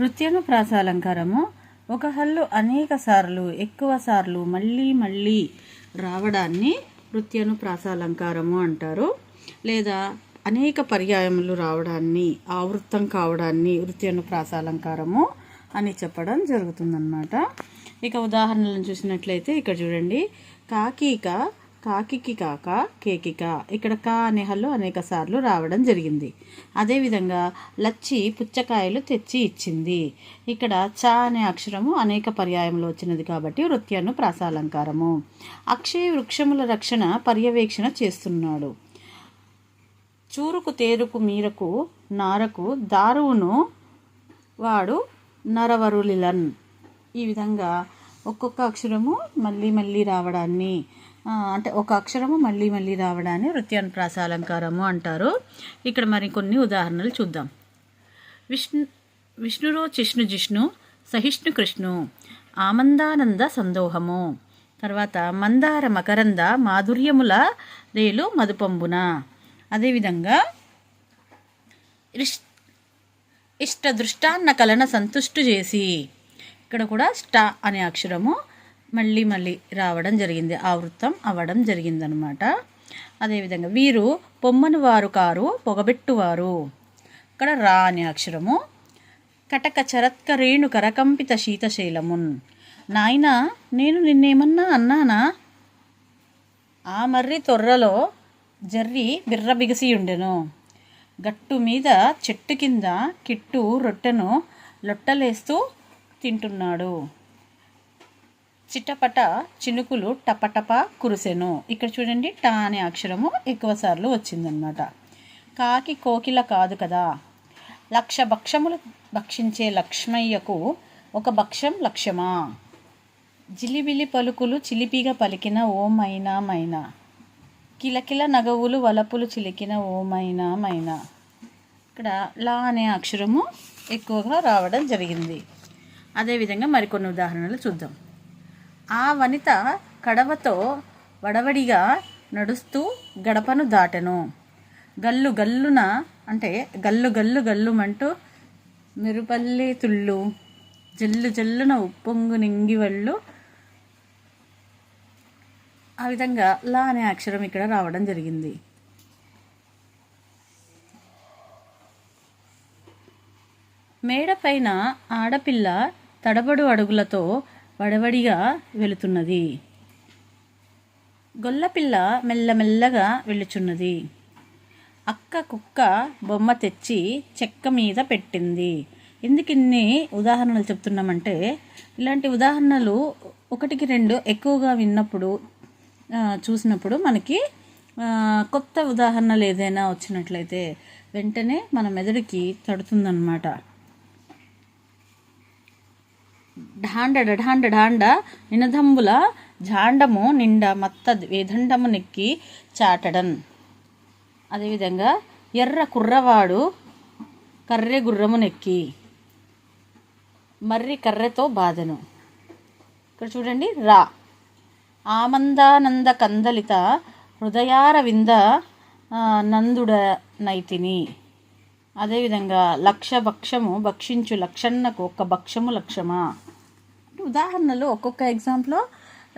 నృత్యను ప్రాసాలంకారము. ఒక హల్లు అనేక సార్లు ఎక్కువ సార్లు మళ్ళీ మళ్ళీ రావడాన్ని నృత్యను ప్రాసాలంకారము అంటారు. లేదా అనేక పర్యాయములు రావడాన్ని ఆవృత్తం కావడాన్ని నృత్యను ప్రాసాలంకారము అని చెప్పడం జరుగుతుందన్నమాట. ఇక ఉదాహరణలను చూసినట్లయితే ఇక్కడ చూడండి. కాకీక కాకికి కాక కేకిక ఇక్కడ కా అనే హల్లు అనేక సార్లు రావడం జరిగింది. అదేవిధంగా లచ్చి పుచ్చకాయలు తెచ్చి ఇచ్చింది. ఇక్కడ చ అనే అక్షరము అనేక పర్యాయంలో వచ్చినది కాబట్టి వృత్యాను ప్రాసాలంకారము. అక్షయ వృక్షముల రక్షణ పర్యవేక్షణ చేస్తున్నాడు. చూరుకు తేరుకు మీరకు నారకు దారువును వాడు నరవరులిలన్. ఈ విధంగా ఒక్కొక్క అక్షరము మళ్ళీ మళ్ళీ రావడాన్ని అంటే ఒక అక్షరము మళ్ళీ మళ్ళీ రావడాన్ని వృత్యానుప్రాస అలంకారము అంటారు. ఇక్కడ మరి కొన్ని ఉదాహరణలు చూద్దాం. విష్ణు విష్ణురో చిష్ణు జిష్ణు సహిష్ణు కృష్ణు ఆమందానంద సందోహము తర్వాత మందార మకరంద మాధుర్యముల రేలు మధుపంబున. అదేవిధంగా ఇష్- ఇష్ట దృష్టాన్న కలన సంతుష్టు చేసి ఇక్కడ కూడా స్ట అనే అక్షరము మళ్ళీ మళ్ళీ రావడం జరిగింది. ఆవృత్తం అవ్వడం జరిగిందనమాట. అదేవిధంగా వీరు పొమ్మని వారు కారు పొగబెట్టువారు ఇక్కడ రా అనే అక్షరము. కటక చరత్క రేణు కరకంపిత శీతశైలమున్. నాయనా నేను నిన్నేమన్నా అన్నానా? ఆ మర్రి తొర్రలో జర్రి బిర్ర బిగిసి ఉండెను. గట్టు మీద చెట్టు కింద కిట్టు రొట్టెను లొట్టలేస్తూ తింటున్నాడు. చిటపట చినుకులు టపటప కురిసెను. ఇక్కడ చూడండి టా అనే అక్షరము ఎక్కువ సార్లు వచ్చిందనమాట కాకి కోకిల కాదు కదా. లక్ష భక్షములు భక్షించే లక్ష్మయ్యకు ఒక భక్ష్యం లక్ష్యమా జిలిబిలి పలుకులు చిలిపిగా పలికిన ఓమైనా మైనా కిలకిల నగవులు వలపులు చిలికిన ఓమైనా మైనా. ఇక్కడ లా అనే అక్షరము ఎక్కువగా రావడం జరిగింది. అదేవిధంగా మరికొన్ని ఉదాహరణలు చూద్దాం. ఆ వనిత కడవతో వడవడిగా నడుస్తూ గడపను దాటెను. గల్లు గల్లున అంటే గల్లు గల్లు గల్లుమంటూ మెరుపల్లి తుళ్ళు జల్లు జల్లున ఉప్పొంగు నింగివళ్ళు. ఆ విధంగా లా అనే అక్షరం ఇక్కడ రావడం జరిగింది. మేడపైన ఆడపిల్ల తడబడు అడుగులతో వడవడిగా వెళుతున్నది. గొల్లపిల్ల మెల్లమెల్లగా వెళ్ళుచున్నది. అక్క కుక్క బొమ్మ తెచ్చి చెక్క మీద పెట్టింది. ఎందుకు ఇన్ని ఉదాహరణలు చెప్తున్నామంటే ఇలాంటి ఉదాహరణలు ఒకటికి రెండు ఎక్కువగా విన్నప్పుడు చూసినప్పుడు మనకి కొత్త ఉదాహరణలు ఏదైనా వచ్చినట్లయితే వెంటనే మన మెదడుకి తడుతుందన్నమాట. ఢాండ ఢాండ ఢాండ నినదంబుల జాండము నిండా మత్త వేదండము నెక్కి చాటడన్ అదేవిధంగా ఎర్ర కుర్రవాడు కర్రె గుర్రము నెక్కి మర్రి కర్రెతో బాధను ఇక్కడ చూడండి రా ఆమందానంద కందలిత హృదయార వింద నందుడ నైతిని అదేవిధంగా లక్ష భక్షము భక్షించు లక్షన్నకు ఒక్క భక్షము లక్షమా ఉదాహరణలు ఒక్కొక్క ఎగ్జామ్లో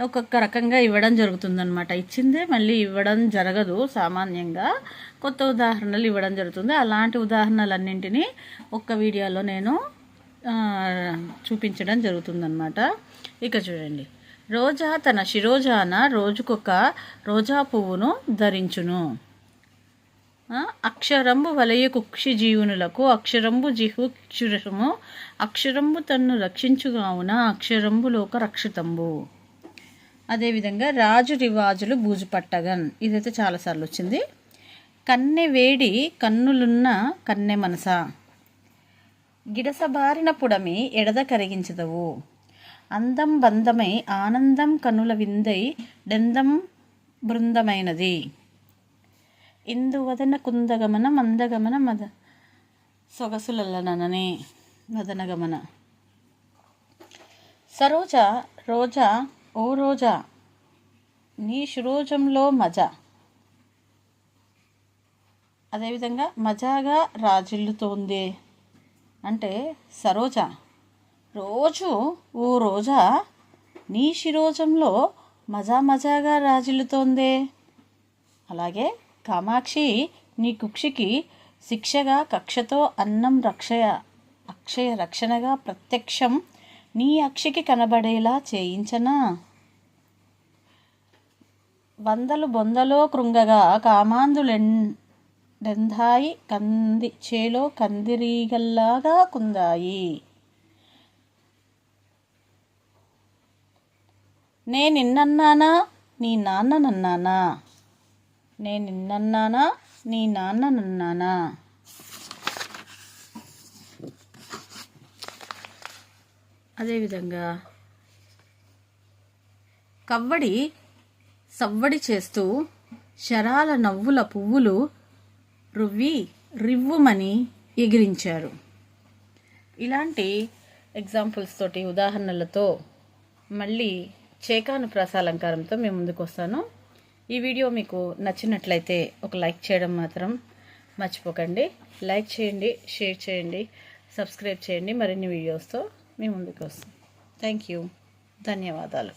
ఒక్కొక్క రకంగా ఇవ్వడం జరుగుతుందనమాట ఇచ్చిందే మళ్ళీ ఇవ్వడం జరగదు సామాన్యంగా. కొత్త ఉదాహరణలు ఇవ్వడం జరుగుతుంది. అలాంటి ఉదాహరణలన్నింటినీ ఒక్క వీడియోలో నేను చూపించడం జరుగుతుందనమాట ఇక చూడండి. రోజా తన శిరోజాన రోజుకొక రోజా పువ్వును ధరించును. అక్షరంబు వలయ కుక్షి జీవునులకు అక్షరంబు జిహుక్షురము అక్షరంబు తన్ను రక్షించుగావున అక్షరంబు లోక రక్షితంబు. అదేవిధంగా రాజు రివాజులు బూజు పట్టగన్ ఇదైతే చాలాసార్లు వచ్చింది కన్నె వేడి కన్నులున్న కన్నె మనస. గిడసబారిన పుడమి ఎడద కరిగించదవు. అందం బంధమై ఆనందం కనుల విందై డెందం బృందమైనది. ఇందువదన కుందగమన మందగమన మద సొగసులల్లననే మదనగమన సరోజ రోజా ఓ రోజా నీ శురోజంలో మజ అదేవిధంగా మజాగా రాజిల్లుతోంది అంటే సరోజ రోజు ఓ రోజా నీ శిరోజంలో మజా మజాగా రాజిల్లుతోందే అలాగే కామాక్షి నీ కుక్షికి శిక్షగా కక్షతో అన్నం రక్షయ అక్షయ రక్షణగా ప్రత్యక్షం నీ అక్షికి కనబడేలా చేయించనా? వందలు బొందలో కృంగగా కామాందులెందాయి కంది చేలో కందిరీగల్లాగా కుందాయి. నేను నీ నాన్న నన్నానా? నేను నిన్నన్నానా? నీ నాన్న నన్నానా? అదేవిధంగా కవ్వడి సవ్వడి చేస్తూ శరాల నవ్వుల పువ్వులు రువ్వి రివ్వుమని ఎగిరించారు. ఇలాంటి ఎగ్జాంపుల్స్ తోటి ఉదాహరణలతో మళ్ళీ చేకాను ప్రాసాలంకారంతో మేము ముందుకు వస్తాను ఈ వీడియో మీకు నచ్చినట్లయితే ఒక లైక్ చేయడం మాత్రం మర్చిపోకండి. లైక్ చేయండి షేర్ చేయండి సబ్స్క్రైబ్ చేయండి. మరిన్ని వీడియోస్తో మేము ముందుకు వస్తాం. Thank you. ధన్యవాదాలు.